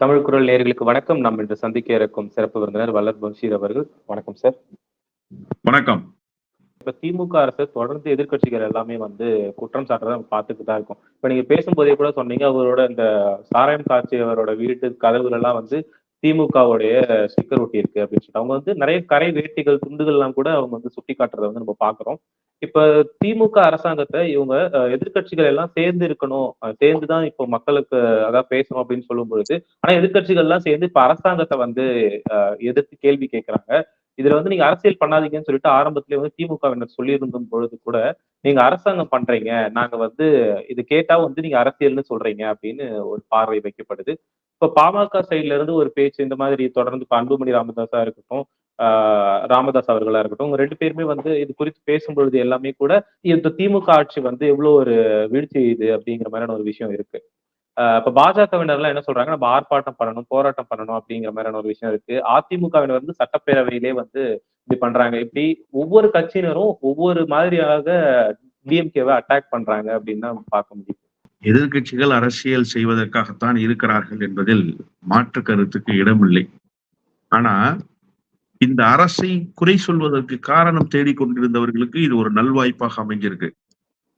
தமிழ் குரல் நேயர்களுக்கு வணக்கம். நாம் இன்று சந்திக்க இருக்கும் சிறப்பு விருந்தினர் வல்லர் பஷீர் அவர்கள். வணக்கம் சார் வணக்கம். இப்ப திமுக அரசு தொடர்ந்து எதிர்க்கட்சிகள் எல்லாமே வந்து குற்றம் சாட்டுறத பார்த்துட்டு தான் இருக்கோம். இப்ப நீங்க பேசும்போதே கூட சொன்னீங்க அவரோட இந்த சாராயம் காட்சி அவரோட வீட்டு கதவுல எல்லாம் வந்து திமுகவுடைய ஸ்டிக்கர் ஒட்டி இருக்கு அப்படின்னு சொல்லிட்டு. அவங்க வந்து நிறைய கரை வேட்டிகள் துண்டுகள் எல்லாம் கூட அவங்க வந்து சுட்டி காட்டுறத வந்து நம்ம பாக்குறோம் இப்ப திமுக அரசாங்கத்தை இவங்க அஹ், எதிர்க்கட்சிகள் எல்லாம் சேர்ந்து இருக்கணும். சேர்ந்துதான் இப்போ மக்களுக்கு அதான் பேசணும் அப்படின்னு சொல்லும் பொழுது ஆனா எதிர்க்கட்சிகள் எல்லாம் சேர்ந்து இப்ப அரசாங்கத்தை வந்து எதிர்த்து கேள்வி கேட்கிறாங்க இதுல வந்து நீங்க அரசியல் பண்ணாதீங்கன்னு சொல்லிட்டு ஆரம்பத்திலே வந்து திமுகவினர் சொல்லியிருந்தும் பொழுது கூட நீங்க அரசாங்கம் பண்றீங்க. நாங்க வந்து இது கேட்டா வந்து நீங்க அரசியல்னு சொல்றீங்க அப்படின்னு ஒரு பார்வை வைக்கப்படுது. இப்ப பாமக சைட்ல இருந்து ஒரு பேச்சு இந்த மாதிரி தொடர்ந்து அன்புமணி ராமதாஸா இருக்கட்டும் ஆஹ் ராமதாஸ் அவர்களா இருக்கட்டும் ரெண்டு பேருமே வந்து இது குறித்து பேசும்பொழுது எல்லாமே கூட இந்த திமுக ஆட்சி வந்து எவ்வளவு ஒரு வீழ்ச்சி இது அப்படிங்கிற மாதிரியான ஒரு விஷயம் இருக்கு. இப்ப பாஜகவினர்லாம் என்ன சொல்றாங்க நம்ம ஆர்ப்பாட்டம் பண்ணணும் போராட்டம் பண்ணணும் அப்படிங்கிற மாதிரியான ஒரு விஷயம் இருக்கு. அதிமுகவினர் வந்து சட்டப்பேரவையிலே வந்து இப்படி பண்றாங்க. இப்படி ஒவ்வொரு கட்சியினரும் ஒவ்வொரு மாதிரியாக டிஎம்கேவை அட்டாக் பண்றாங்க அப்படின்னு தான் பார்க்க முடியும் எதிர்க்கட்சிகள் அரசியல் செய்வதற்காகத்தான் இருக்கிறார்கள் என்பதில் மாற்று கருத்துக்கு இடமில்லை. ஆனா இந்த அரசை குறை சொல்வதற்கு காரணம் தேடிக்கொண்டிருந்தவர்களுக்கு இது ஒரு நல்வாய்ப்பாக அமைஞ்சிருக்கு.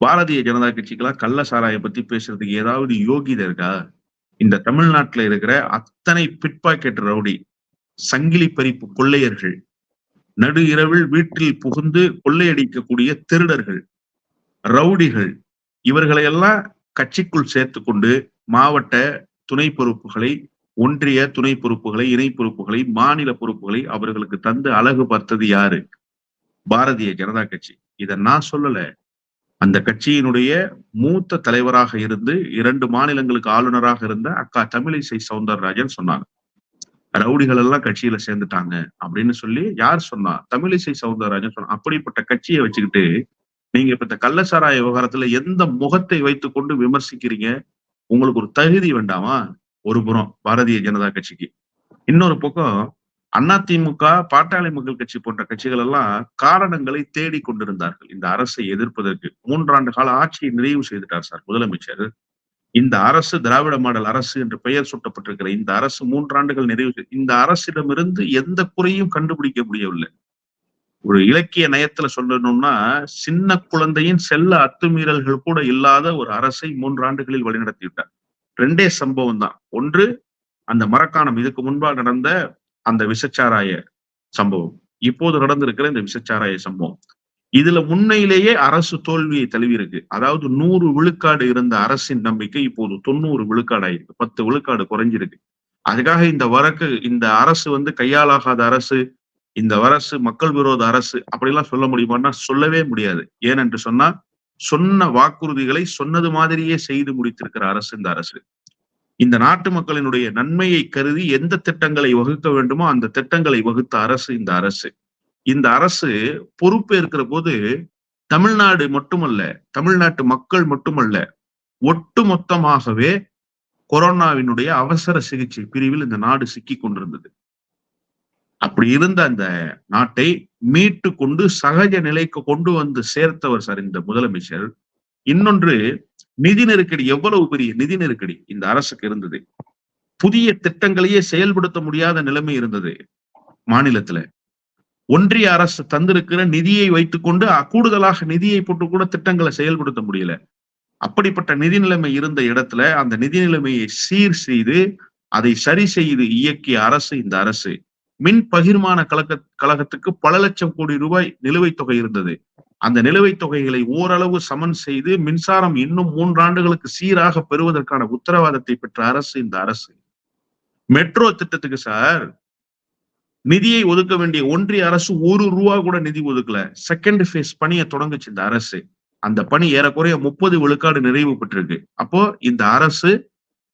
பாரதிய ஜனதா கட்சிக்கெல்லாம் கள்ள சாராயம் பத்தி பேசுறதுக்கு ஏதாவது யோகிதை இருக்கா? இந்த தமிழ்நாட்டுல இருக்கிற அத்தனை பிட்பாக்கெட் ரவுடி சங்கிலி பறிப்பு கொள்ளையர்கள் நடு இரவில் வீட்டில் புகுந்து கொள்ளையடிக்கக்கூடிய திருடர்கள் ரவுடிகள் இவர்களையெல்லாம் கட்சிக்குள் சேர்த்துக்கொண்டு மாவட்ட துணை பொறுப்புகளை ஒன்றிய துணை பொறுப்புகளை இணை பொறுப்புகளை மாநில பொறுப்புகளை அவர்களுக்கு தந்து அழகு பார்த்தது யாரு? பாரதிய ஜனதா கட்சி. இதை நான் சொல்லல. அந்த கட்சியினுடைய மூத்த தலைவராக இருந்து இரண்டு மாநிலங்களுக்கு ஆளுநராக இருந்த அக்கா தமிழிசை சவுந்தரராஜன் சொன்னாங்க. ரவுடிகள் எல்லாம் கட்சியில சேர்ந்துட்டாங்க அப்படின்னு சொல்லி யார் சொன்னா? தமிழிசை சவுந்தரராஜன் சொன்னா. அப்படிப்பட்ட கட்சியை வச்சுக்கிட்டு நீங்க இப்ப இந்த கள்ளசாராய விவகாரத்துல எந்த முகத்தை வைத்துக் கொண்டு விமர்சிக்கிறீங்க? உங்களுக்கு ஒரு தகுதி வேண்டாமா? ஒரு புறம் பாரதிய ஜனதா கட்சிக்கு. இன்னொரு பக்கம் அதிமுக பாட்டாளி மக்கள் கட்சி போன்ற கட்சிகள் எல்லாம் காரணங்களை தேடி கொண்டிருந்தார்கள். இந்த அரசை எதிர்ப்பதற்கு. மூன்றாண்டு கால ஆட்சியை நிறைவு செய்துட்டார் சார் முதலமைச்சர். இந்த அரசு திராவிட மாடல் அரசு என்று பெயர் சூட்டப்பட்டிருக்கிற இந்த அரசு மூன்றாண்டுகள் நிறைவு இந்த அரசிடமிருந்து எந்த குறையும் கண்டுபிடிக்க முடியவில்லை. ஒரு இலக்கிய நயத்துல சொல்லணும்னா சின்ன குழந்தையின் செல்ல அத்துமீறல்கள் கூட இல்லாத ஒரு அரசை மூன்றாண்டுகளில் வழிநடத்தி விட்டார் ரெண்டே சம்பவம் தான் ஒன்று அந்த மரக்காணம் இதுக்கு முன்பாக நடந்த அந்த விசச்சாராய சம்பவம். இப்போது நடந்திருக்கிற இந்த விசச்சாராய சம்பவம். இதுல முன்னையிலேயே அரசு தோல்வியை தழுவி இருக்கு அதாவது நூறு விழுக்காடு இருந்த அரசின் நம்பிக்கை இப்போது தொண்ணூறு விழுக்காடு ஆயிருக்கு பத்து விழுக்காடு குறைஞ்சிருக்கு. அதுக்காக இந்த வழக்கு இந்த அரசு வந்து கையாலாகாத அரசு இந்த அரசு மக்கள் விரோத அரசு அப்படிலாம் சொல்ல முடியுமான்னா சொல்லவே முடியாது. ஏனென்று சொன்னா சொன்ன வாக்குறுதிகளை சொன்னது மாதிரியே செய்து முடித்திருக்கிற அரசு இந்த அரசு. இந்த நாட்டு மக்களினுடைய நன்மையை கருதி எந்த திட்டங்களை வகுக்க வேண்டுமோ அந்த திட்டங்களை வகுத்த அரசு இந்த அரசு. இந்த அரசு பொறுப்பேற்கிற போது தமிழ்நாடு மட்டுமல்ல தமிழ்நாட்டு மக்கள் மட்டுமல்ல ஒட்டுமொத்தமாகவே கொரோனாவினுடைய அவசர சிகிச்சை பிரிவில் இந்த நாடு சிக்கி கொண்டிருந்தது. அப்படி இருந்த அந்த நாட்டை மீட்டு கொண்டு சகஜ நிலைக்கு கொண்டு வந்து சேர்த்தவர் சார் இந்த முதலமைச்சர். இன்னொன்று நிதி நெருக்கடி எவ்வளவு பெரிய நிதி நெருக்கடி இந்த அரசுக்கு இருந்தது. புதிய திட்டங்களையே செயல்படுத்த முடியாத நிலைமை இருந்தது மாநிலத்துல. ஒன்றிய அரசு தந்திருக்கிற நிதியை வைத்துக்கொண்டு கூடுதலாக நிதியை போட்டு கூட திட்டங்களை செயல்படுத்த முடியல. அப்படிப்பட்ட நிதி நிலைமை இருந்த இடத்துல அந்த நிதி நிலைமையை சீர் செய்து அதை சரி செய்து இயக்கிய அரசு இந்த அரசு. மின் பகிர்மான கழக கழகத்துக்கு பல லட்சம் கோடி ரூபாய் நிலுவைத் தொகை இருந்தது. அந்த நிலுவைத் தொகைகளை ஓரளவு சமன் செய்து மின்சாரம் இன்னும் மூன்றாண்டுகளுக்கு சீராக பெறுவதற்கான உத்தரவாதத்தை பெற்ற அரசு இந்த அரசு. மெட்ரோ திட்டத்துக்கு சார் நிதியை ஒதுக்க வேண்டிய ஒன்றிய அரசு ஒரு ரூபா கூட நிதி ஒதுக்கல. செகண்ட் ஃபேஸ் பணியை தொடங்குச்சு இந்த அரசு. அந்த பணி ஏறக்குறைய முப்பது விழுக்காடு நிறைவு பெற்றிருக்கு. அப்போ இந்த அரசு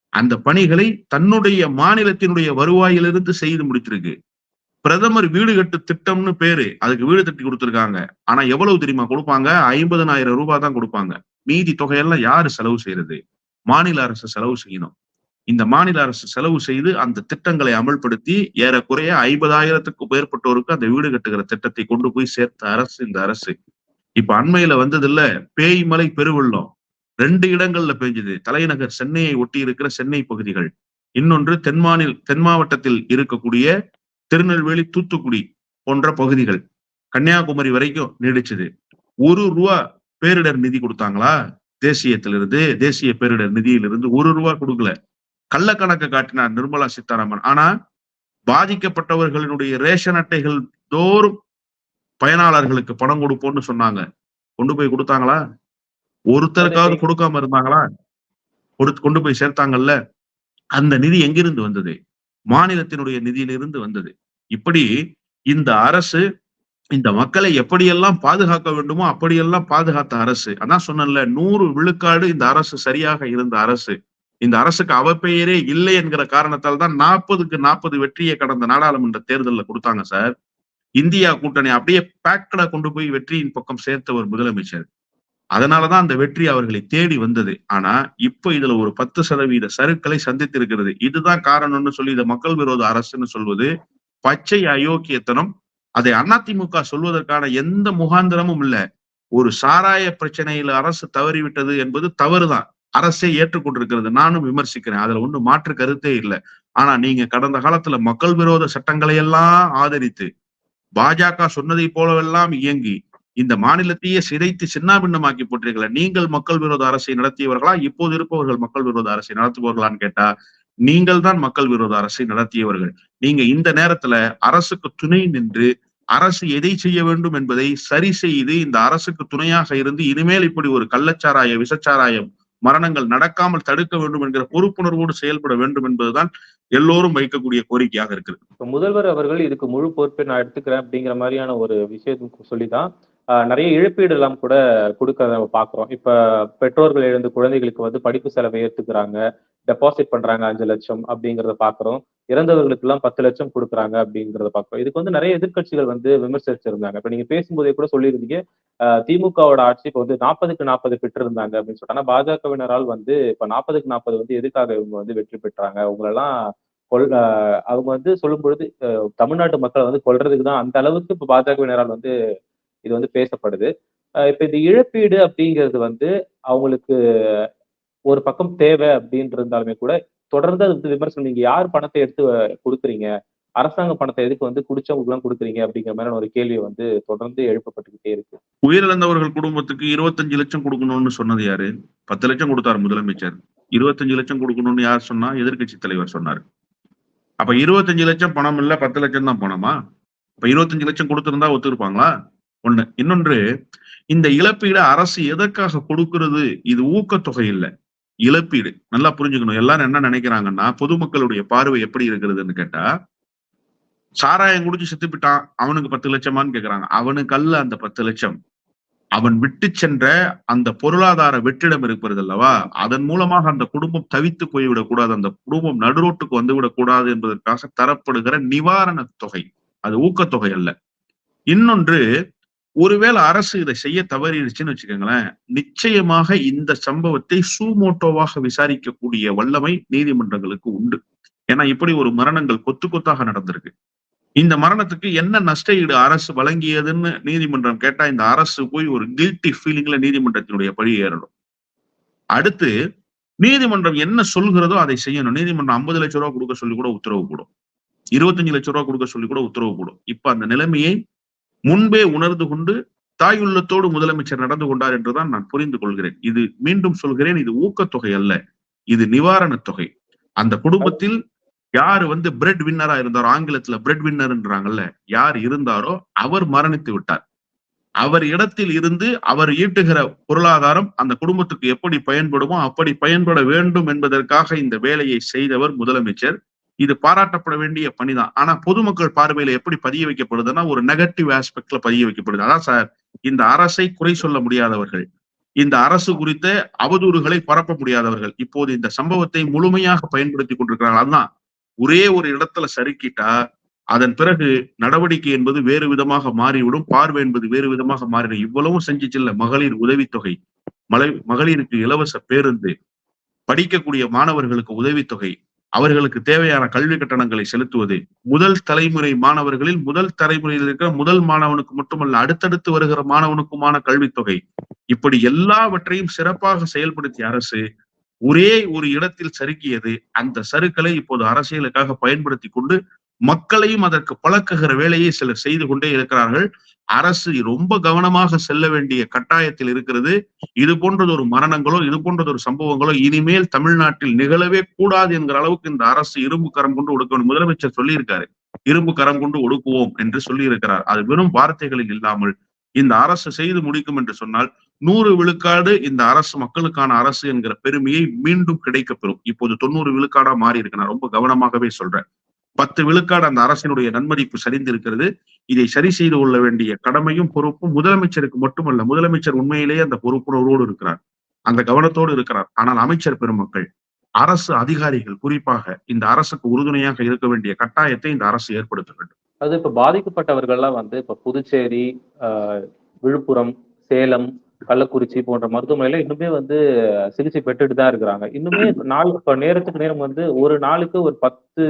அந்த பணிகளை தன்னுடைய மாநிலத்தினுடைய வருவாயிலிருந்து செய்து முடிச்சிருக்கு. பிரதமர் வீடு கட்டு திட்டம்னு பேரு. அதுக்கு வீடு தட்டி கொடுத்துருக்காங்க. ஆனா எவ்வளவு தெரியுமா கொடுப்பாங்க? ஐம்பதனாயிரம் ரூபாய் தான் கொடுப்பாங்க. மீதி தொகையெல்லாம் யாரு செலவு செய்யறது? மாநில அரசு செலவு செய்யணும். இந்த மாநில அரசு செலவு செய்து அந்த திட்டங்களை அமல்படுத்தி ஏறக்குறைய ஐம்பதாயிரத்துக்கு மேற்பட்டோருக்கு அந்த வீடு கட்டுகிற திட்டத்தை கொண்டு போய் சேர்த்த அரசு இந்த அரசு. இப்ப அண்மையில வந்தது இல்ல பெருவெள்ளம். ரெண்டு இடங்கள்ல பெஞ்சது தலைநகர் சென்னையை ஒட்டி இருக்கிற சென்னை பகுதிகள். இன்னொன்று தென் மாநில தென் மாவட்டத்தில் இருக்கக்கூடிய திருநெல்வேலி தூத்துக்குடி போன்ற பகுதிகள் கன்னியாகுமரி வரைக்கும் நீடிச்சது. ஒரு ரூபா பேரிடர் நிதி கொடுத்தாங்களா? தேசியத்திலிருந்து தேசிய பேரிடர் நிதியிலிருந்து ஒரு ரூபா கொடுக்கல. கள்ளக்கணக்கு காட்டினார் நிர்மலா சீதாராமன். ஆனா பாதிக்கப்பட்டவர்களினுடைய ரேஷன் அட்டைகள் தோறும் பயனாளர்களுக்கு பணம் கொடுப்போம்னு சொன்னாங்க. கொண்டு போய் கொடுத்தாங்களா? ஒருத்தருக்காவது கொடுக்காம இருந்தாங்களா? கொடுத்து கொண்டு போய் சேர்த்தாங்கல்ல? அந்த நிதி எங்கிருந்து வந்தது? மாநிலத்தினுடைய நிதியிலிருந்து வந்தது. இப்படி இந்த அரசு இந்த மக்களை எப்படியெல்லாம் பாதுகாக்க வேண்டுமோ அப்படியெல்லாம் பாதுகாத்த அரசு. அதான் சொன்னேன்ல நூறு விழுக்காடு இந்த அரசு சரியாக இருந்த அரசு. இந்த அரசுக்கு அவப்பெயரே இல்லை என்கிற காரணத்தால் தான் நாற்பதுக்கு நாற்பது வெற்றியை கடந்த நாடாளுமன்ற தேர்தலில் கொடுத்தாங்க சார். இந்தியா கூட்டணி அப்படியே பேக்கடா கொண்டு போய் வெற்றியின் பக்கம் சேர்த்தவர் முதலமைச்சர். அதனாலதான் அந்த வெற்றி அவர்களை தேடி வந்தது. ஆனா இப்ப இதுல ஒரு பத்து சதவீத சருக்களை சந்தித்திருக்கிறது. இதுதான் காரணம்னு சொல்லி இதை மக்கள் விரோத அரசுன்னு சொல்வது. பச்சை அயோக்கியத்தனம். அதை அதிமுக சொல்வதற்கான எந்த முகாந்திரமும் இல்ல. ஒரு சாராய பிரச்சனையில அரசு தவறிவிட்டது என்பது தவறுதான். அரசே ஏற்றுக்கொண்டிருக்கிறது. நானும் விமர்சிக்கிறேன். அதுல ஒண்ணு மாற்று கருத்தே இல்லை. ஆனா நீங்க கடந்த காலத்துல மக்கள் விரோத சட்டங்களை எல்லாம் ஆதரித்து பாஜக சொன்னதை போலவெல்லாம் இயங்கி இந்த மாநிலத்தையே சிதைத்து சின்னாபின்னமாக்கி போட்டீர்களா நீங்கள் மக்கள் விரோத அரசை நடத்தியவர்களா? இப்போது இருப்பவர்கள் மக்கள் விரோத அரசை நடத்துபவர்களான்னு கேட்டா நீங்கள் தான் மக்கள் விரோத அரசை நடத்தியவர்கள். நீங்க இந்த நேரத்துல அரசுக்கு துணை நின்று அரசு எதை செய்ய வேண்டும் என்பதை சரி செய்து இந்த அரசுக்கு துணையாக இருந்து இனிமேல் இப்படி ஒரு கள்ளச்சாராய விசச்சாராயம் மரணங்கள் நடக்காமல் தடுக்க வேண்டும் என்கிற பொறுப்புணர்வோடு செயல்பட வேண்டும் என்பதுதான் எல்லோரும் வைக்கக்கூடிய கோரிக்கையாக இருக்கிறது முதல்வர் அவர்கள் இதுக்கு முழு பொறுப்பை நான் எடுத்துக்கிறேன் அப்படிங்கிற மாதிரியான ஒரு விஷயத்துக்கு சொல்லிதான் நிறைய இழப்பீடு எல்லாம் கூட கொடுக்கறத நம்ம பாக்குறோம் இப்போ பெற்றோர்கள் இழந்த குழந்தைகளுக்கு வந்து படிப்பு செலவை ஏற்றுக்கிறாங்க டெபாசிட் பண்றாங்க அஞ்சு லட்சம் அப்படிங்கிறத பாக்குறோம் இறந்தவர்களுக்கு எல்லாம் பத்து லட்சம் கொடுக்குறாங்க அப்படிங்கிறத பாக்குறோம் இதுக்கு வந்து நிறைய எதிர்க்கட்சிகள் வந்து விமர்சிச்சிருந்தாங்க. இப்ப நீங்க பேசும்போதே கூட சொல்லியிருந்தீங்க திமுகவோட ஆட்சி இப்ப வந்து நாற்பதுக்கு நாற்பது பெற்றிருந்தாங்க அப்படின்னு சொல்லிட்டு. ஆனா பாஜகவினரால் வந்து இப்ப நாற்பதுக்கு நாற்பது வந்து எதுக்காக இவங்க வந்து வெற்றி பெற்றாங்க? அவங்களெல்லாம் கொல் அவங்க வந்து சொல்லும் பொழுது தமிழ்நாட்டு மக்களை வந்து கொள்றதுக்கு தான் அந்த அளவுக்கு இப்ப பாஜகவினரால் வந்து இது வந்து பேசப்படுது. இப்போ இப்ப இந்த இழப்பீடு அப்படிங்கிறது வந்து அவங்களுக்கு ஒரு பக்கம் தேவை அப்படின்னு இருந்தாலுமே கூட தொடர்ந்து அது வந்து விமர்சனம். நீங்க யார் பணத்தை எடுத்து கொடுக்குறீங்க? அரசாங்க பணத்தை எதுக்கு வந்து குடிச்சவங்களுக்கு கொடுக்குறீங்க அப்படிங்கிற மாதிரியான ஒரு கேள்வி வந்து தொடர்ந்து எழுப்பப்பட்டுக்கிட்டே இருக்கு. உயிரிழந்தவர்கள் குடும்பத்துக்கு இருபத்தஞ்சு லட்சம் கொடுக்கணும்னு சொன்னது யாரு? பத்து லட்சம் கொடுத்தாரு முதலமைச்சர். இருபத்தஞ்சு லட்சம் கொடுக்கணும்னு யார் சொன்னா எதிர்க்கட்சி தலைவர் சொன்னாரு. அப்ப இருபத்தஞ்சு லட்சம் பணம் இல்ல பத்து லட்சம் தான் பணமா? அப்ப இருபத்தஞ்சு லட்சம் கொடுத்திருந்தா ஒத்துருப்பாங்களா? ஒண்ணு. இன்னொன்று இந்த இழப்பீடு அரசு எதற்காக கொடுக்கிறது? இது ஊக்கத்தொகை இல்ல. இழப்பீடு. நல்லா புரிஞ்சுக்கணும். எல்லாரும் என்ன நினைக்கிறாங்கன்னா பொதுமக்களுடைய பார்வை எப்படி இருக்கிறதுன்னு கேட்டா சாராயம் குடிச்சு செத்துப்பிட்டான் அவனுக்கு பத்து லட்சமான்னு கேக்குறாங்க. அவனுக்கு அல்ல அந்த பத்து லட்சம். அவன் விட்டு சென்ற அந்த பொருளாதார வெற்றிடம் இருக்கிறது அல்லவா? அதன் மூலமாக அந்த குடும்பம் தவித்து போய்விடக் கூடாது. அந்த குடும்பம் நடுரோட்டுக்கு வந்துவிடக் கூடாது என்பதற்காக தரப்படுகிற நிவாரண தொகை. அது ஊக்கத்தொகை அல்ல. இன்னொன்று ஒருவேளை அரசு இதை செய்ய தவறிடுச்சுன்னு வச்சுக்கோங்களேன் நிச்சயமாக இந்த சம்பவத்தை சூமோட்டோவாக விசாரிக்கக்கூடிய வல்லமை நீதிமன்றங்களுக்கு உண்டு. ஏன்னா இப்படி ஒரு மரணங்கள் கொத்து கொத்தாக நடந்திருக்கு. இந்த மரணத்துக்கு என்ன நஷ்ட ஈடு அரசு வழங்கியதுன்னு நீதிமன்றம் கேட்டா இந்த அரசு போய் ஒரு கில்ட்டி ஃபீலிங்ல நீதிமன்றத்தினுடைய பழி ஏறணும். அடுத்து நீதிமன்றம் என்ன சொல்கிறதோ அதை செய்யணும். நீதிமன்றம் ஐம்பது லட்சம் ரூபா கொடுக்க சொல்லி கூட உத்தரவு போடும். இருபத்தஞ்சு லட்சம் ரூபா கொடுக்க சொல்லி கூட உத்தரவு போடும். இப்ப அந்த நிலைமையை முன்பே உணர்ந்து கொண்டு தாய் உள்ளத்தோடு முதலமைச்சர் நடந்து கொண்டார் என்றுதான் நான் புரிந்து கொள்கிறேன். இது மீண்டும் சொல்கிறேன் இது ஊக்கத்தொகை அல்ல. இது நிவாரணத் தொகை. அந்த குடும்பத்தில் யாரு வந்து பிரெட் வின்னரா இருந்தாரோ ஆங்கிலத்துல பிரெட் வின்னர்ன்றாங்கல்ல யார் இருந்தாரோ அவர் மரணித்து விட்டார். அவர் இடத்தில் இருந்து அவர் ஈட்டுகிற பொருளாதாரம் அந்த குடும்பத்துக்கு எப்படி பயன்படுமோ அப்படி பயன்பட வேண்டும் என்பதற்காக இந்த வேலையை செய்தவர் முதலமைச்சர். இது பாராட்டப்பட வேண்டிய பணிதான். ஆனா பொதுமக்கள் பார்வையில எப்படி பதிய வைக்கப்படுதுன்னா ஒரு நெகட்டிவ் ஆஸ்பெக்ட்ல பதிய வைக்கப்படுது. அதான் சார் இந்த அரசை குறை சொல்ல முடியாதவர்கள் இந்த அரசு குறித்த அவதூறுகளை பரப்ப முடியாதவர்கள் இப்போது இந்த சம்பவத்தை முழுமையாக பயன்படுத்தி கொண்டிருக்கிறார்கள். அதுதான் ஒரே ஒரு இடத்துல சறுக்கிட்டா அதன் பிறகு நடவடிக்கை என்பது வேறு விதமாக மாறிவிடும் பார்வை என்பது வேறு விதமாக மாறிடும் இவ்வளவும் செஞ்சுச்சுல்ல மகளிர் உதவித்தொகை. மலை மகளிருக்கு இலவச பேருந்து படிக்கக்கூடிய மாணவர்களுக்கு உதவித்தொகை. அவர்களுக்கு தேவையான கல்வி கட்டணங்களை செலுத்துவது. முதல் தலைமுறை மாணவர்களில் முதல் தலைமுறையில் இருக்கிற முதல் மாணவனுக்கு மட்டுமல்ல அடுத்தடுத்து வருகிற மாணவனுக்குமான கல்வித்தொகை இப்படி எல்லாவற்றையும் சிறப்பாக செயல்படுத்திய அரசு ஒரே ஒரு இடத்தில் சறுக்கியது. அந்த சறுக்களை இப்போது அரசியலுக்காக பயன்படுத்தி கொண்டு மக்களையும் அதற்கு பழக்குகிற வேலையை சிலர் செய்து கொண்டே இருக்கிறார்கள். அரசு ரொம்ப கவனமாக செல்ல வேண்டிய கட்டாயத்தில் இருக்கிறது. இது போன்றது ஒரு மரணங்களோ இது போன்றது ஒரு சம்பவங்களோ இனிமேல் தமிழ்நாட்டில் நிகழவே கூடாது என்கிற அளவுக்கு இந்த அரசு இரும்பு கரம் கொண்டு ஒடுக்கணும் முதலமைச்சர் சொல்லியிருக்காரு. இரும்பு கரம் கொண்டு ஒடுக்குவோம் என்று சொல்லி இருக்கிறார் அது வெறும் வார்த்தைகளில் இல்லாமல் இந்த அரசு செய்து முடிக்கும் என்று சொன்னால் நூறு விழுக்காடு இந்த அரசு மக்களுக்கான அரசு என்கிற பெருமையை மீண்டும் கிடைக்கப்பெறும் இப்போது தொண்ணூறு விழுக்காடா மாறி இருக்கு நான் ரொம்ப கவனமாகவே சொல்றேன். பத்து விழுக்காடு அந்த அரசினுடைய நன்மதிப்பு சரிந்திருக்கிறது. இதை சரி செய்து கொள்ள வேண்டிய கடமையும் பொறுப்பும் முதலமைச்சருக்கு மட்டுமல்ல முதலமைச்சர் உண்மையிலேயே அந்த பொறுப்புணர்வோடு இருக்கிறார். அந்த கவனத்தோடு இருக்கிறார். ஆனால் அமைச்சர் பெருமக்கள் அரசு அதிகாரிகள் குறிப்பாக இந்த அரசுக்கு உறுதுணையாக இருக்க வேண்டிய கட்டாயத்தை இந்த அரசு ஏற்படுத்த வேண்டும். அது இப்ப பாதிக்கப்பட்டவர்கள்லாம் வந்து இப்ப புதுச்சேரி ஆஹ், விழுப்புரம் சேலம் கள்ளக்குறிச்சி போன்ற மருத்துவமனையில இன்னுமே வந்து சிகிச்சை பெற்றுட்டு தான் இருக்கிறாங்க. இன்னுமே நாள் இப்போ நேரத்துக்கு நேரம் வந்து ஒரு நாளுக்கு ஒரு பத்து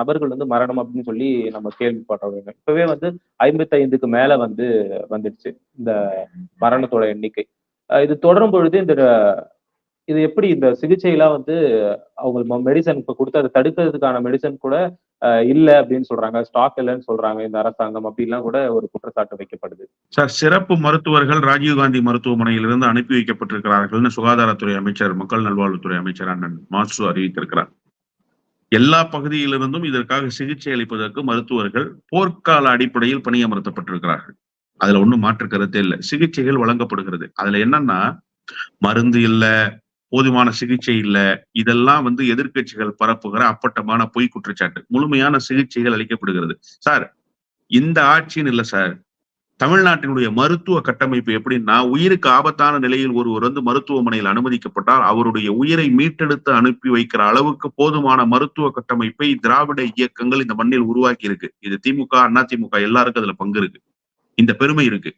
நபர்கள் வந்து மரணம் அப்படின்னு சொல்லி நம்ம கேள்விப்பட்டவங்க இப்பவே வந்து ஐம்பத்தி ஐந்துக்கு மேல வந்து வந்துடுச்சு இந்த மரணத்தோட எண்ணிக்கை. இது தொடரும் பொழுது இந்த இது எப்படி இந்த சிகிச்சையெல்லாம் வந்து அவங்க மெடிசன் இப்ப கொடுத்து அதை தடுக்கிறதுக்கான மெடிசன் கூட இல்லை இல்ல அப்படின்னு சொல்றாங்க. ஸ்டாக் இல்லைன்னு சொல்றாங்க இந்த அரசாங்கம். அப்படிலாம் கூட ஒரு குற்றச்சாட்டு வைக்கப்படுது. சார் சிறப்பு மருத்துவர்கள் ராஜீவ்காந்தி மருத்துவமனையிலிருந்து அனுப்பி வைக்கப்பட்டிருக்கிறார்கள்னு சுகாதாரத்துறை அமைச்சர் மக்கள் நல்வாழ்வுத்துறை அமைச்சர் அண்ணன் மாசு அறிவித்திருக்கிறார். எல்லா பகுதியிலிருந்தும் இதற்காக சிகிச்சை அளிப்பதற்கு மருத்துவர்கள் போர்க்கால அடிப்படையில் பணியமர்த்தப்பட்டிருக்கிறார்கள். அதுல ஒண்ணும் மாற்று கருத்தே இல்லை. சிகிச்சைகள் வழங்கப்படுகிறது. அதுல என்னன்னா மருந்து இல்லை போதுமான சிகிச்சை இல்லை இதெல்லாம் வந்து எதிர்க்கட்சிகள் பரப்புகிற அப்பட்டமான பொய் குற்றச்சாட்டு முழுமையான சிகிச்சைகள் அளிக்கப்படுகிறது. சார் இந்த ஆட்சின்னு இல்லை சார் தமிழ்நாட்டினுடைய மருத்துவ கட்டமைப்பு எப்படின்னா உயிருக்கு ஆபத்தான நிலையில் ஒருவர் வந்து மருத்துவமனையில் அனுமதிக்கப்பட்டால் அவருடைய உயிரை மீட்டெடுத்து அனுப்பி வைக்கிற அளவுக்கு போதுமான மருத்துவ கட்டமைப்பை திராவிட இயக்கங்கள் இந்த மண்ணில் உருவாக்கி இருக்கு இது திமுக அண்ணா திமுக எல்லாருக்கும் அதுல பங்கு இருக்கு. இந்த பெருமை இருக்கு.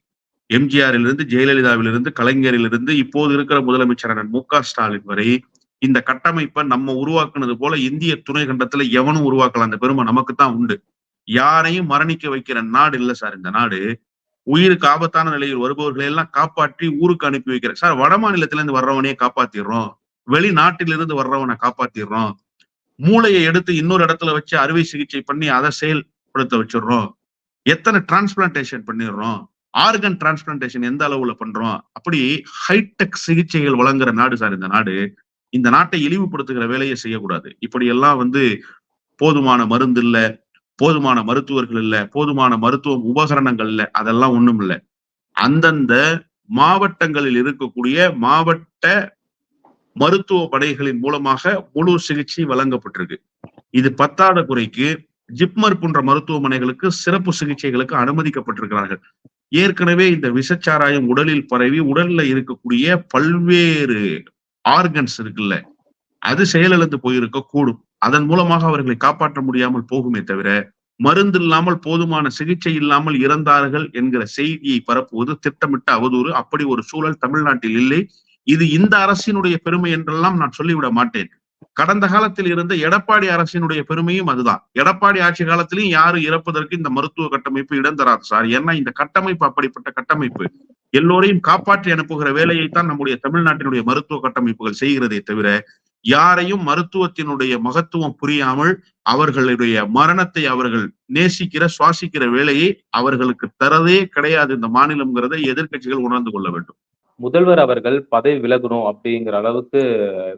எம்ஜிஆரிலிருந்து ஜெயலலிதாவிலிருந்து கலைஞரிலிருந்து இப்போது இருக்கிற முதலமைச்சரான மு க ஸ்டாலின் வரை இந்த கட்டமைப்பை நம்ம உருவாக்குனது போல இந்திய துணை கண்டத்துல எவனும் உருவாக்கலாம் அந்த பெருமை நமக்கு தான் உண்டு. யாரையும் மரணிக்க வைக்கிற நாடு இல்ல சார் இந்த நாடு. உயிருக்கு ஆபத்தான நிலையில் வருபவர்களை எல்லாம் காப்பாற்றி ஊருக்கு அனுப்பி வைக்கிற சார் வட மாநிலத்துல இருந்து வர்றவனையே காப்பாத்திடுறோம். வெளிநாட்டிலிருந்து வர்றவனை காப்பாத்திடுறோம். மூளையை எடுத்து இன்னொரு இடத்துல வச்சு அறுவை சிகிச்சை பண்ணி அதை செயல்படுத்த வச்சிடுறோம். எத்தனை டிரான்ஸ்பிளான்டேஷன் பண்ணிடுறோம். ஆர்கன் டிரான்ஸ்பிளான்டேஷன் எந்த அளவுல பண்றோம்? அப்படி ஹைடெக் சிகிச்சைகள் வழங்குற நாடு சார் இந்த நாடு. இந்த நாட்டை இழிவுபடுத்துகிற வேலையை செய்யக்கூடாது. இப்படி எல்லாம் வந்து போதுமான மருந்து இல்ல போதுமான மருத்துவர்கள் இல்ல போதுமான மருத்துவ உபகரணங்கள் இல்ல அதெல்லாம் ஒண்ணும் இல்லை. அந்தந்த மாவட்டங்களில் இருக்கக்கூடிய மாவட்ட மருத்துவ படைகளின் மூலமாக முழு சிகிச்சை வழங்கப்பட்டிருக்கு. இது பத்தாத குறைக்கு ஜிப்மர் போன்ற மருத்துவமனைகளுக்கு சிறப்பு சிகிச்சைகளுக்கு அனுமதிக்கப்பட்டிருக்கிறார்கள். ஏற்கனவே இந்த விஷச்சாராயம் உடலில் பரவி உடல்ல இருக்கக்கூடிய பல்வேறு ஆர்கன்ஸ் இருக்குல்ல அது செயலிழந்து போயிருக்க கூடும். அதன் மூலமாக அவர்களை காப்பாற்ற முடியாமல் போகுமே தவிர மருந்து இல்லாமல் போதுமான சிகிச்சை இல்லாமல் இறந்தார்கள் என்கிற செய்தியை பரப்புவது திட்டமிட்ட அவதூறு. அப்படி ஒரு சூழல் தமிழ்நாட்டில் இல்லை. இது இந்த அரசினுடைய பெருமை என்றெல்லாம் நான் சொல்லிவிட மாட்டேன். கடந்த காலத்தில் இருந்த எடப்பாடி அரசினுடைய பெருமையும் அதுதான். எடப்பாடி ஆட்சி காலத்திலையும் யாரு இறப்பதற்கு இந்த மருத்துவ கட்டமைப்பு இடம் தராது சார். ஏன்னா இந்த கட்டமைப்பு அப்படிப்பட்ட கட்டமைப்பு. எல்லோரையும் காப்பாற்றி அனுப்புகிற வேலையைத்தான் நம்முடைய தமிழ்நாட்டினுடைய மருத்துவ கட்டமைப்புகள் செய்கிறதே தவிர யாரையும் மருத்துவத்தினுடைய மகத்துவம் புரியாமல் அவர்களுடைய மரணத்தை அவர்கள் நேசிக்கிற சுவாசிக்கிற வேலையை அவர்களுக்கு தரதே கிடையாது. இந்த மாநிலம்ங்கிறதை எதிர்க்கட்சிகள் உணர்ந்து கொள்ள வேண்டும். முதல்வர் அவர்கள் பதவி விலகணும் அப்படிங்கிற அளவுக்கு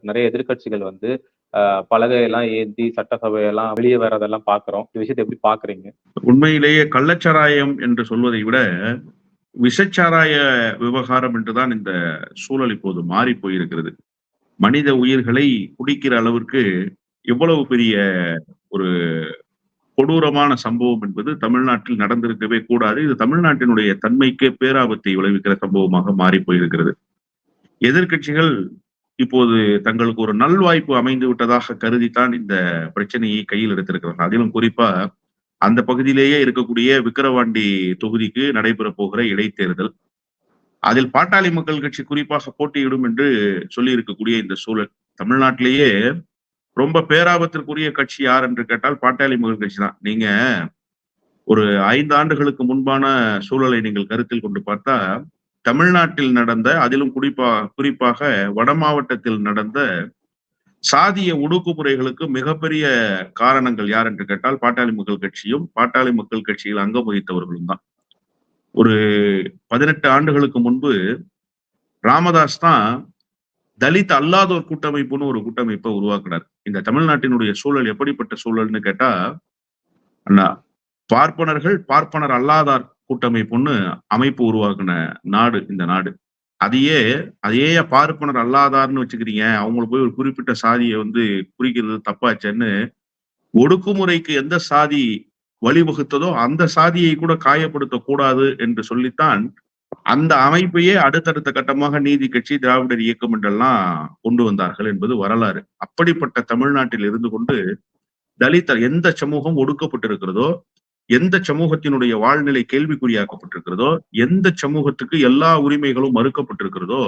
நிறைய எதிர்க்கட்சிகள் வந்து ஆஹ், பலகையெல்லாம் ஏந்தி சட்டசபையெல்லாம் வெளியே வர்றதெல்லாம் பாக்குறோம். இந்த விஷயத்தை எப்படி பாக்குறீங்க? உண்மையிலேயே கள்ளச்சாராயம் என்று சொல்வதை விட விஷச்சாராய விவகாரம் என்றுதான் இந்த சூழல் இப்போது மாறி போயிருக்கிறது. மனித உயிர்களை குடிக்கிற அளவிற்கு எவ்வளவு பெரிய ஒரு கொடூரமான சம்பவம் என்பது தமிழ்நாட்டில் நடந்திருக்கவே கூடாது. இது தமிழ்நாட்டினுடைய தன்மைக்கு பேராபத்தை விளைவிக்கிற சம்பவமாக மாறி போயிருக்கிறது. எதிர்க்கட்சிகள் இப்போது தங்களுக்கு ஒரு நல்வாய்ப்பு அமைந்து விட்டதாக கருதித்தான் இந்த பிரச்சனையை கையில் எடுத்திருக்கிறார்கள். அதிலும் குறிப்பா அந்த பகுதியிலேயே இருக்கக்கூடிய விக்கிரவாண்டி தொகுதிக்கு நடைபெற போகிற இடைத்தேர்தல். அதில் பாட்டாளி மக்கள் கட்சி குறிப்பாக போட்டியிடும் என்று சொல்லி இருக்கக்கூடிய இந்த சூழல் தமிழ்நாட்டிலேயே ரொம்ப பேராபத்திற்குரிய கட்சி யார் என்று கேட்டால் பாட்டாளி மகள் கட்சி தான். நீங்க ஒரு ஐந்து ஆண்டுகளுக்கு முன்பான சூழலை நீங்கள் கருத்தில் கொண்டு பார்த்தா தமிழ்நாட்டில் நடந்த அதிலும் குறிப்பா குறிப்பாக வட மாவட்டத்தில் நடந்த சாதிய ஒடுக்குமுறைகளுக்கு மிகப்பெரிய காரணங்கள் யார் என்று கேட்டால் பாட்டாளி மக்கள் கட்சியும் பாட்டாளி மக்கள் கட்சியில் அங்கம் வகித்தவர்களும் தான். ஒரு பதினெட்டு ஆண்டுகளுக்கு முன்பு ராமதாஸ் தான் தலித் அல்லாதோர் கூட்டமைப்புன்னு ஒரு கூட்டமைப்பை உருவாக்குனார். இந்த தமிழ்நாட்டினுடைய சூழல் எப்படிப்பட்ட சூழல்னு கேட்டா அண்ணா, பார்ப்பனர்கள் பார்ப்பனர் அல்லாதார் கூட்டமைப்புன்னு அமைப்பு உருவாக்குன நாடு இந்த நாடு. அதையே அதையே பார்ப்பனர் அல்லாதார்னு வச்சுக்கிறீங்க. அவங்கள போய் ஒரு குறிப்பிட்ட சாதியை வந்து குறிக்கிறது தப்பாச்சேன்னு ஒடுக்குமுறைக்கு எந்த சாதி வழிவகுத்ததோ அந்த சாதியை கூட காயப்படுத்தக்கூடாது என்று சொல்லித்தான் அந்த அமைப்பையே அடுத்தடுத்த கட்டமாக நீதி கட்சி திராவிடர் இயக்கம் என்றெல்லாம் கொண்டு வந்தார்கள் என்பது வரலாறு. அப்படிப்பட்ட தமிழ்நாட்டில் இருந்து கொண்டு தலித்தர் எந்த சமூகம் ஒடுக்கப்பட்டிருக்கிறதோ எந்த சமூகத்தினுடைய வாழ்நிலை கேள்விக்குறியாக்கப்பட்டிருக்கிறதோ எந்த சமூகத்துக்கு எல்லா உரிமைகளும் மறுக்கப்பட்டிருக்கிறதோ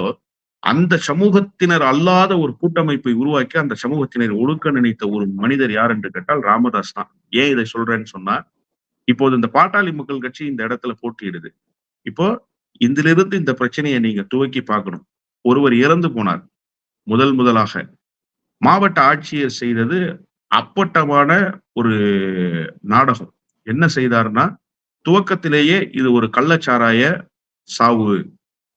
அந்த சமூகத்தினர் அல்லாத ஒரு கூட்டமைப்பை உருவாக்கி அந்த சமூகத்தினர் ஒடுக்க நினைத்த ஒரு மனிதர் யார் என்று கேட்டால் ராமதாஸ் தான். ஏன் இதை சொல்றேன்னு சொன்னா இப்போது இந்த பாட்டாளி மக்கள் கட்சி இந்த இடத்துல போட்டியிடுது. இப்போ இதிலிருந்து இந்த பிரச்சனையை நீங்க துவக்கி பார்க்கணும். ஒருவர் இறந்து போனார். முதல் முதலாக மாவட்ட ஆட்சியர் செய்தது அப்பட்டமான ஒரு நாடகம். என்ன செய்தார்னா துவக்கத்திலேயே இது ஒரு கள்ளச்சாராய சாவு.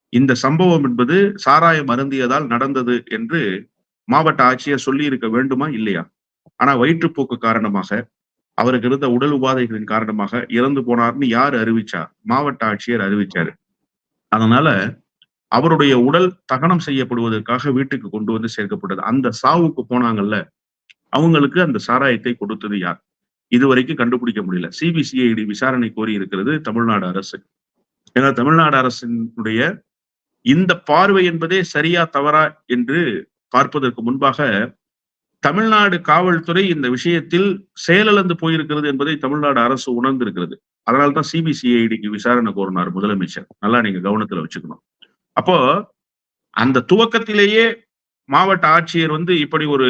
இந்த சம்பவம் என்பது சாராயம் அருந்தியதால் நடந்தது என்று மாவட்ட ஆட்சியர் சொல்லி இருக்க வேண்டுமா இல்லையா? ஆனா வயிற்றுப்போக்கு காரணமாக அவருக்கு இருந்த உடல் உபாதைகளின் காரணமாக இறந்து போனார்னு யார் அறிவிச்சா மாவட்ட ஆட்சியர் அறிவிச்சாரு. அதனால அவருடைய உடல் தகனம் செய்யப்படுவதற்காக வீட்டுக்கு கொண்டு வந்து சேர்க்கப்பட்டது. அந்த சாவுக்கு போனாங்கல்ல அவங்களுக்கு அந்த சாராயத்தை கொடுத்தது யார்? இதுவரைக்கும் கண்டுபிடிக்க முடியல. சிபிசிஐடி விசாரணை கோரி இருக்கிறது தமிழ்நாடு அரசு. ஏன்னா தமிழ்நாடு அரசினுடைய இந்த பார்வை என்பதே சரியா தவறா என்று பார்ப்பதற்கு முன்பாக தமிழ்நாடு காவல்துறை இந்த விஷயத்தில் செயலிழந்து போயிருக்கிறது என்பதை தமிழ்நாடு அரசு உணர்ந்திருக்கிறது. அதனால தான் சிபிசிஐடிக்கு விசாரணை கோரினார் முதலமைச்சர். நல்லா நீங்க கவனத்துல வச்சுக்கணும். அப்போ அந்த துவக்கத்திலேயே மாவட்ட ஆட்சியர் வந்து இப்படி ஒரு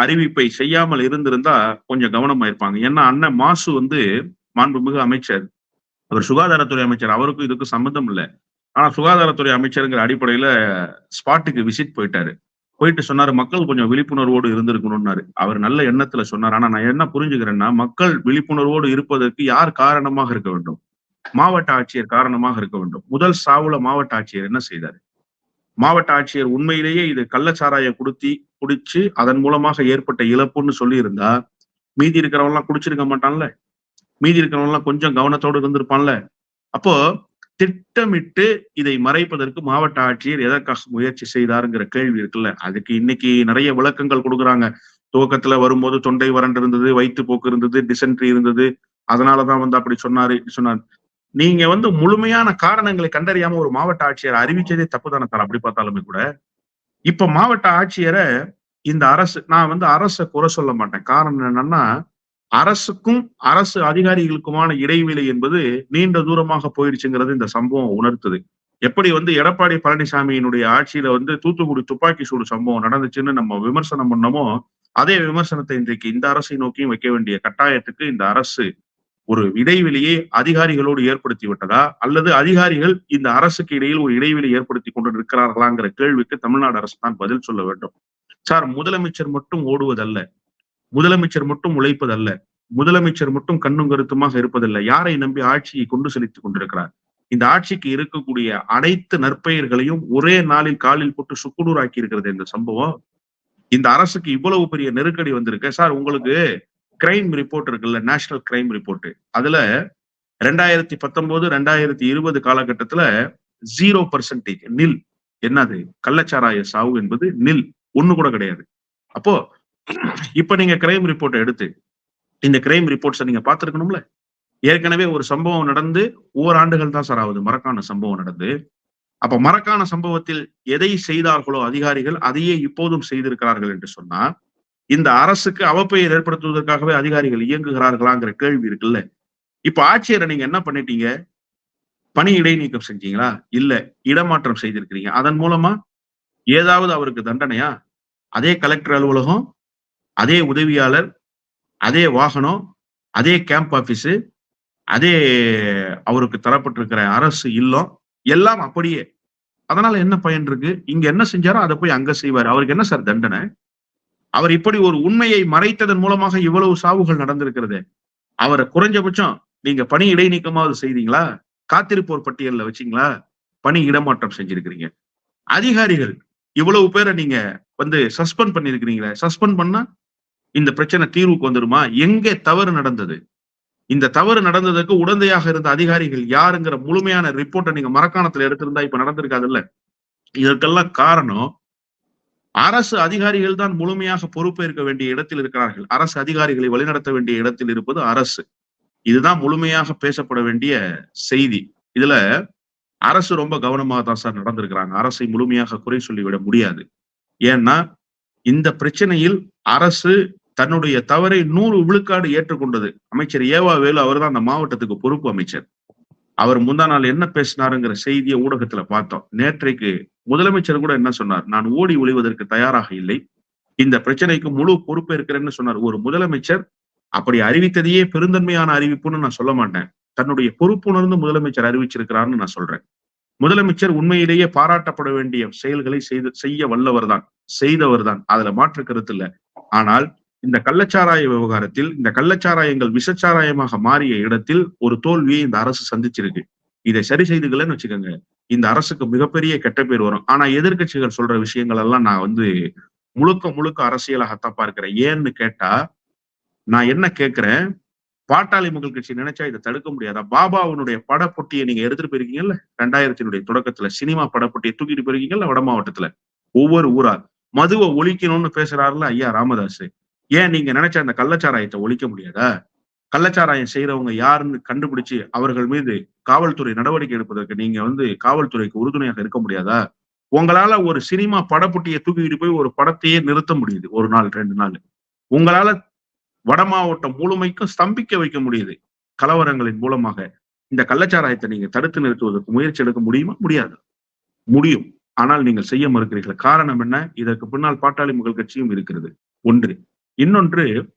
அறிவிப்பை செய்யாமல் இருந்திருந்தா கொஞ்சம் கவனமா இருப்பாங்க. ஏன்னா அண்ணன் மாசு வந்து மாண்புமிகு அமைச்சர். அவர் சுகாதாரத்துறை அமைச்சர். அவருக்கும் இதுக்கும் சம்மந்தம் இல்லை. ஆனா சுகாதாரத்துறை அமைச்சருங்கிற அடிப்படையில ஸ்பாட்டுக்கு விசிட் போயிட்டாரு. போயிட்டு சொன்னாரு மக்கள் கொஞ்சம் விழிப்புணர்வோடு இருந்திருக்கணும்னாரு. அவர் நல்ல எண்ணத்துல சொன்னார். ஆனா நான் என்ன புரிஞ்சுக்கிறேன்னா மக்கள் விழிப்புணர்வோடு இருப்பதற்கு யார் காரணமாக இருக்க வேண்டும்? மாவட்ட ஆட்சியர் காரணமாக இருக்க வேண்டும். முதல் சாவுல மாவட்ட ஆட்சியர் என்ன செய்தாரு? மாவட்ட ஆட்சியர் உண்மையிலேயே இது கள்ளச்சாராய குடுத்தி குடிச்சு அதன் மூலமாக ஏற்பட்ட இழப்புன்னு சொல்லி இருந்தா மீதி இருக்கிறவங்க எல்லாம் குடிச்சிருக்க மாட்டான்ல. மீதி இருக்கிறவங்க எல்லாம் கொஞ்சம் கவனத்தோடு இருந்திருப்பான்ல. அப்போ திட்டமிட்டு இதை மறைப்பதற்கு மாவட்ட ஆட்சியர் எதற்காக முயற்சி செய்தாருங்கிற கேள்வி இருக்குல்ல. அதுக்கு இன்னைக்கு நிறைய விளக்கங்கள் கொடுக்குறாங்க. துவக்கத்துல வரும்போது தொண்டை வறண்டு இருந்தது வயிற்றுப்போக்கு இருந்தது டிசென்ட்ரி இருந்தது. அதனாலதான் வந்து அப்படி சொன்னாரு சொன்னார். நீங்க வந்து முழுமையான காரணங்களை கண்டறியாம ஒரு மாவட்ட ஆட்சியர் அறிவிச்சதே தப்பு தானே சார் அப்படி பார்த்தாலுமே கூட. இப்ப மாவட்ட ஆட்சியரை இந்த அரசு நான் வந்து அரசை குறை சொல்ல மாட்டேன். காரணம் என்னன்னா அரசுக்கும் அரசு அதிகாரிகளுக்குமான இடைவெளி என்பது நீண்ட தூரமாக போயிடுச்சுங்கிறது இந்த சம்பவம் உணர்த்துது. எப்படி வந்து எடப்பாடி பழனிசாமியினுடைய ஆட்சியில வந்து தூத்துக்குடி துப்பாக்கி சூடு சம்பவம் நடந்துச்சுன்னு நம்ம விமர்சனம் பண்ணோமோ அதே விமர்சனத்தை இன்றைக்கு இந்த அரசை நோக்கியும் வைக்க வேண்டிய கட்டாயத்துக்கு இந்த அரசு ஒரு இடைவெளியை அதிகாரிகளோடு ஏற்படுத்தி விட்டதா? அல்லது அதிகாரிகள் இந்த அரசுக்கு இடையில் ஒரு இடைவெளி ஏற்படுத்தி கொண்டு இருக்கிறார்களாங்கிற கேள்விக்கு தமிழ்நாடு அரசு தான் பதில் சொல்ல வேண்டும். சார் முதலமைச்சர் மட்டும் ஓடுவதல்ல. முதலமைச்சர் மட்டும் உழைப்பதல்ல முதலமைச்சர் மட்டும் கண்ணும் கருத்துமாக இருப்பதில்லை யாரை நம்பி ஆட்சியை கொண்டு செலுத்திக் கொண்டிருக்கிறார்? இந்த ஆட்சிக்கு இருக்கக்கூடிய அனைத்து நற்பெயர்களையும் ஒரே நாளில் காலில் போட்டு சுக்குநூறாக்கி இருக்கிறது இந்த சம்பவம். இந்த அரசுக்கு இவ்வளவு பெரிய நெருக்கடி வந்திருக்கு. சார் உங்களுக்கு கிரைம் ரிப்போர்ட் இருக்குல்ல நேஷனல் கிரைம் ரிப்போர்ட் அதுல ரெண்டாயிரத்தி பத்தொன்பது ரெண்டாயிரத்தி இருபது காலகட்டத்துல ஜீரோ பர்சன்டேஜ் நில் என்னது? கள்ளச்சாராய சாவு என்பது நில் ஒண்ணு கூட கிடையாது. அப்போ இப்ப நீங்க கிரைம் ரிப்போர்ட்டை எடுத்து இந்த கிரைம் ரிப்போர்ட்ஸை நீங்க பார்த்துருக்கணும்ல? ஏற்கனவே ஒரு சம்பவம் நடந்து ஓராண்டுகள் தான் சார் ஆகுது. மரக்கான சம்பவம் நடந்து. அப்ப மரக்கான சம்பவத்தில் எதை செய்தார்களோ அதிகாரிகள் அதையே இப்போதும் செய்திருக்கிறார்கள் என்று சொன்னா இந்த அரசுக்கு அவப்பெயர் ஏற்படுத்துவதற்காகவே அதிகாரிகள் இயங்குகிறார்களாங்கிற கேள்வி இருக்குல்ல? இப்ப ஆட்சியரை நீங்க என்ன பண்ணிட்டீங்க? பணி இடைநீக்கம் செஞ்சீங்களா? இல்ல இடமாற்றம் செய்திருக்கிறீங்க. அதன் மூலமா ஏதாவது அவருக்கு தண்டனையா? அதே கலெக்டர் அலுவலகம் அதே உதவியாளர் அதே வாகனம் அதே கேம்ப் ஆபீஸு அதே அவருக்கு தரப்பட்டிருக்கிற அரசு இல்லம் எல்லாம் அப்படியே. அதனால என்ன பயன் இருக்கு? இங்க என்ன செஞ்சாரோ அதை போய் அங்க செய்வார். அவருக்கு என்ன சார் தண்டனை? அவர் இப்படி ஒரு உண்மையை மறைத்ததன் மூலமாக இவ்வளவு சாவுகள் நடந்திருக்கிறது. அவரை குறைஞ்சபட்சம் நீங்க பணி இடைநீக்கமாவது செய்தீங்களா காத்திருப்போர் பட்டியலில் வச்சீங்களா? பணி இடமாற்றம் செஞ்சிருக்கிறீங்க. அதிகாரிகள் இவ்வளவு பேரை நீங்க வந்து சஸ்பெண்ட் பண்ணிருக்கிறீங்களே. சஸ்பெண்ட் பண்ணா இந்த பிரச்சனை தீர்வுக்கு வந்துருமா? எங்கே தவறு நடந்தது? இந்த தவறு நடந்ததுக்கு உடந்தையாக இருந்த அதிகாரிகள் யாருங்கிற முழுமையான ரிப்போர்ட்டை நீங்க மரக்காணத்துல எடுத்திருந்தா இப்ப நடந்திருக்காதுல்ல? இதற்கெல்லாம் காரணம் அரசு அதிகாரிகள் தான் முழுமையாக பொறுப்பேற்க வேண்டிய இடத்தில் இருக்கிறார்கள். அரசு அதிகாரிகளை வழிநடத்த வேண்டிய இடத்தில் இருப்பது அரசு. இதுதான் முழுமையாக பேசப்பட வேண்டிய செய்தி. இதுல அரசு ரொம்ப கவனமாக தான் சார் நடந்திருக்கிறாங்க. அரசை முழுமையாக குறை சொல்லிவிட முடியாது. ஏன்னா இந்த பிரச்சனையில் அரசு தன்னுடைய தவறை நூறு விழுக்காடு ஏற்றுக்கொண்டது. அமைச்சர் ஏவா வேலு அவர் தான் அந்த மாவட்டத்துக்கு பொறுப்பு அமைச்சர். அவர் முந்தா நாள் என்ன பேசினாருங்கிற செய்தியை ஊடகத்துல பார்த்தோம். நேற்றைக்கு முதலமைச்சர் கூட என்ன சொன்னார்? நான் ஓடி ஒளிவதற்கு தயாராக இல்லை. இந்த பிரச்சனைக்கு முழு பொறுப்பேற்கிறேன்னு சொன்னார். ஒரு முதலமைச்சர் அப்படி அறிவித்ததையே பெருந்தன்மையான அறிவிப்புன்னு நான் சொல்ல மாட்டேன். தன்னுடைய பொறுப்புணர்ந்து முதலமைச்சர் அறிவிச்சிருக்கிறார்னு நான் சொல்றேன். முதலமைச்சர் உண்மையிலேயே பாராட்டப்பட வேண்டிய செயல்களை செய்து செய்ய வல்லவர் தான் செய்தவர் தான் அதுல மாற்று கருத்து இல்ல. ஆனால் இந்த கள்ளச்சாராய விவகாரத்தில் இந்த கள்ளச்சாராயங்கள் விஷச்சாராயமாக மாறிய இடத்தில் ஒரு தோல்வியை இந்த அரசு சந்திச்சிருக்கு. இதை சரி செய்துக்கலன்னு வச்சுக்கோங்க. இந்த அரசுக்கு மிகப்பெரிய கெட்ட பேர் வரும். ஆனா எதிர்க்கட்சிகள் சொல்ற விஷயங்கள் எல்லாம் நான் வந்து முழுக்க முழுக்க அரசியலாகத்தான் பார்க்கிறேன். ஏன்னு கேட்டா நான் என்ன கேட்கிறேன் பாட்டாளி மக்கள் கட்சி நினைச்சா இதை தடுக்க முடியாதா? பாபாவுனுடைய படப்பொட்டியை நீங்க எடுத்துட்டு போயிருக்கீங்கல்ல? ரெண்டாயிரத்தினுடைய தொடக்கத்துல சினிமா படப்பொட்டியை தூக்கிட்டு போயிருக்கீங்கல்ல? வட மாவட்டத்துல. ஒவ்வொரு ஊரா. மதுவை ஒழிக்கணும்னு பேசுறாருல ஐயா ராமதாஸ் ஏன் நீங்க நினைச்ச அந்த கள்ளச்சாராயத்தை ஒழிக்க முடியாதா? கள்ளச்சாராயம் செய்யறவங்க யாருன்னு கண்டுபிடிச்சு அவர்கள் மீது காவல்துறை நடவடிக்கை எடுப்பதற்கு நீங்க வந்து காவல்துறைக்கு உறுதுணையாக இருக்க முடியாதா? உங்களால ஒரு சினிமா படப்புட்டியை தூக்கிட்டு போய் ஒரு படத்தையே நிறுத்த முடியுது ஒரு நாள் ரெண்டு நாள். உங்களால வட மாவட்டம் முழுமைக்கும் ஸ்தம்பிக்க வைக்க முடியுது கலவரங்களின் மூலமாக. இந்த கள்ளச்சாராயத்தை நீங்க தடுத்து நிறுத்துவதற்கு முயற்சி எடுக்க முடியுமா? முடியாது. முடியும். ஆனால் நீங்கள் செய்ய மறுக்கிறீர்கள். காரணம் என்ன? இதற்கு பின்னால் பாட்டாளி மக்கள் கட்சியும் இருக்கிறது. ஒன்று இன்னொன்று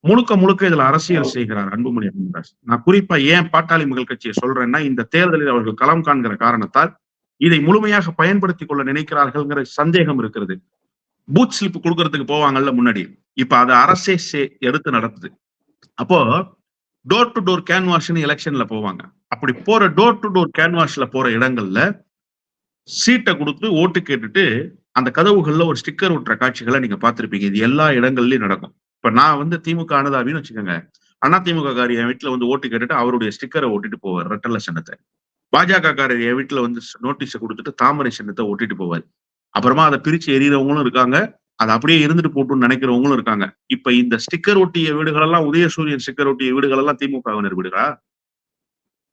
முழுக்க முழுக்க இதுல அரசியல் செய்கிறார் அன்புமணி ராமதாஸ் நான் குறிப்பா ஏன் பாட்டாளி மக்கள் கட்சியை சொல்றேன்னா இந்த தேர்தலில் அவர்கள் களம் காண்கிற காரணத்தால் இதை முழுமையாக பயன்படுத்தி கொள்ள நினைக்கிறார்கள்ங்கிற சந்தேகம் இருக்கிறது. பூத் ஸ்லிப் கொடுக்கறதுக்கு போவாங்கல்ல முன்னாடி. இப்ப அதை அரசே எடுத்து நடத்துது. அப்போ டோர் டு டோர் கேன்வாஷ்னு எலெக்ஷன்ல போவாங்க. அப்படி போற டோர் டு டோர் கேன்வாஷ்ல போற இடங்கள்ல சீட்டை கொடுத்து ஓட்டு கேட்டுட்டு அந்த கதவுகள்ல ஒரு ஸ்டிக்கர் ஒட்டுற காட்சிகளை நீங்க பார்த்திருப்பீங்க. இது எல்லா இடங்கள்லயும் நடக்கும். இப்ப நான் வந்து திமுக அனுதாபின்னு வச்சுக்கோங்க. அண்ணா திமுக காரி என் வீட்டுல வந்து ஓட்டு கேட்டுட்டு அவருடைய ஸ்டிக்கரை ஓட்டிட்டு போவார் ரெட்டல சின்னத்தை. பாஜக காரர் என் வீட்டுல வந்து நோட்டீஸை கொடுத்துட்டு தாமரை சின்னத்தை ஓட்டிட்டு போவார். அப்புறமா அதை பிரிச்சு எறிகிறவங்களும் இருக்காங்க. அது அப்படியே இருந்துட்டு போட்டுன்னு நினைக்கிறவங்களும் இருக்காங்க. இப்ப இந்த ஸ்டிக்கர் ஒட்டிய வீடுகள் எல்லாம் உதயசூரியன் ஸ்டிக்கர் ஒட்டிய வீடுகள் எல்லாம் திமுகவினர் வீடுகளா?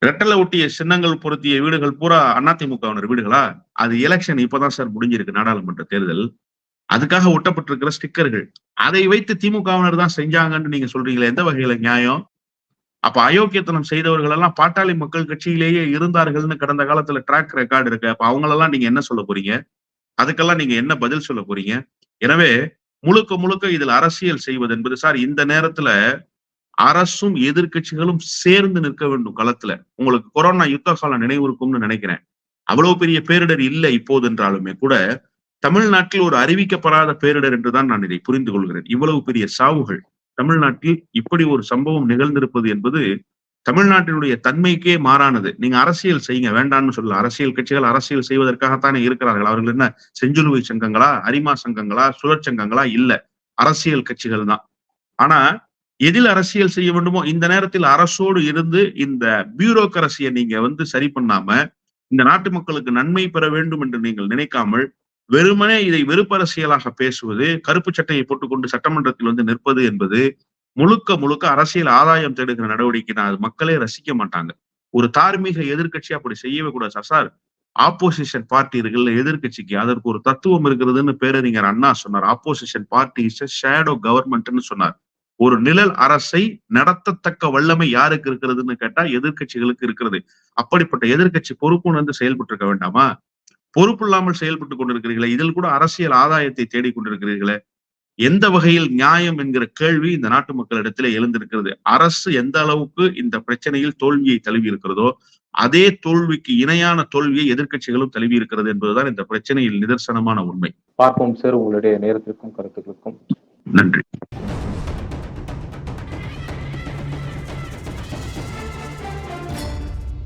ரெட்டலை ஒட்டிய சின்னங்கள் பொருத்திய வீடுகள் பூரா அதிமுகவினர் வீடுகளா? அது எலெக்ஷன் இப்பதான் சார் முடிஞ்சிருக்கு நாடாளுமன்ற தேர்தல். அதுக்காக ஒட்டப்பட்டிருக்கிற ஸ்டிக்கர்கள் அதை வைத்து திமுகவினர் தான் செஞ்சாங்கன்னு நீங்க சொல்றீங்களே எந்த வகையில நியாயம்? அப்ப அயோக்கியத்தனம் செய்தவர்கள் எல்லாம் பாட்டாளி மக்கள் கட்சியிலேயே இருந்தார்கள்னு கடந்த காலத்துல ட்ராக் ரெக்கார்டு இருக்கு. அப்ப அவங்களெல்லாம் நீங்க என்ன சொல்ல போறீங்க? அதுக்கெல்லாம் நீங்க என்ன பதில் சொல்ல போறீங்க? எனவே முழுக்க முழுக்க இதில் அரசியல் செய்வது என்பது சார் இந்த நேரத்துல அரசும் எதிர்க்கட்சிகளும் சேர்ந்து நிற்க வேண்டும் களத்துல. உங்களுக்கு கொரோனா யுத்த காலம் நினைவு இருக்கும்னு நினைக்கிறேன். அவ்வளவு பெரிய பேரிடர் இல்லை இப்போது என்றாலுமே கூட தமிழ்நாட்டில் ஒரு அறிவிக்கப்படாத பேரிடர் என்றுதான் நான் இதை புரிந்து கொள்கிறேன். இவ்வளவு பெரிய சாவுகள். தமிழ்நாட்டில் இப்படி ஒரு சம்பவம் நிகழ்ந்திருப்பது என்பது தமிழ்நாட்டினுடைய தன்மைக்கே மாறானது. நீங்க அரசியல் செய்யுங்க வேண்டாம்னு சொல்ல அரசியல் கட்சிகள் அரசியல் செய்வதற்காகத்தானே இருக்கிறார்கள். அவர்கள் என்ன செஞ்சிலுவை சங்கங்களா அரிமா சங்கங்களா சுழற் சங்கங்களா? இல்ல. அரசியல் கட்சிகள் தான். ஆனா எதில் அரசியல் செய்ய வேண்டுமோ இந்த நேரத்தில் அரசோடு இருந்து இந்த பியூரோக்கரசியை நீங்க வந்து சரி பண்ணாம இந்த நாட்டு மக்களுக்கு நன்மை பெற வேண்டும் என்று நீங்கள் நினைக்காமல் வெறுமனே இதை வெறுப்பரசியலாக பேசுவது கருப்பு சட்டையை போட்டுக்கொண்டு சட்டமன்றத்தில் வந்து நிற்பது என்பது முழுக்க முழுக்க அரசியல் ஆதாயம் தேடுகிற நடவடிக்கை அது மக்களே ரசிக்க மாட்டாங்க. ஒரு தார்மீக எதிர்கட்சி அப்படி செய்யவே கூடாது. சசார் ஆப்போசிஷன் பார்ட்டி இருக்குல்ல எதிர்க்கட்சிக்கு அதற்கு ஒரு தத்துவம் இருக்கிறதுன்னு பேரறிஞர் அண்ணா சொன்னார். ஆப்போசிஷன் பார்ட்டி இஸ் ஷேடோ கவர்மெண்ட்னு சொன்னார். ஒரு நிழல் அரசை நடத்தத்தக்க வல்லமை யாருக்கு இருக்கிறதுன்னு கேட்டா எதிர்க்கட்சிகளுக்கு இருக்கிறது. அப்படிப்பட்ட எதிர்க்கட்சி பொறுப்புணர்ந்து செயல்பட்டு இருக்க வேண்டாமா? பொறுப்பு இல்லாமல் செயல்பட்டு கொண்டிருக்கிறீர்களே இதில் கூட அரசியல் ஆதாயத்தை தேடிக் கொண்டிருக்கிறீர்களே. எந்த வகையில் நியாயம் என்கிற கேள்வி இந்த நாட்டு மக்களிடத்திலே எழுந்திருக்கிறது. அரசு எந்த அளவுக்கு இந்த பிரச்சனையில் தோல்வியை தழுவி இருக்கிறதோ அதே தோல்விக்கு இணையான தோல்வியை எதிர்க்கட்சிகளும் தழுவி இருக்கிறது என்பதுதான் இந்த பிரச்சனையில் நிதர்சனமான உண்மை. பார்ப்போம் சார் உங்களுடைய நேரத்திற்கும் கருத்துக்களுக்கும். நன்றி.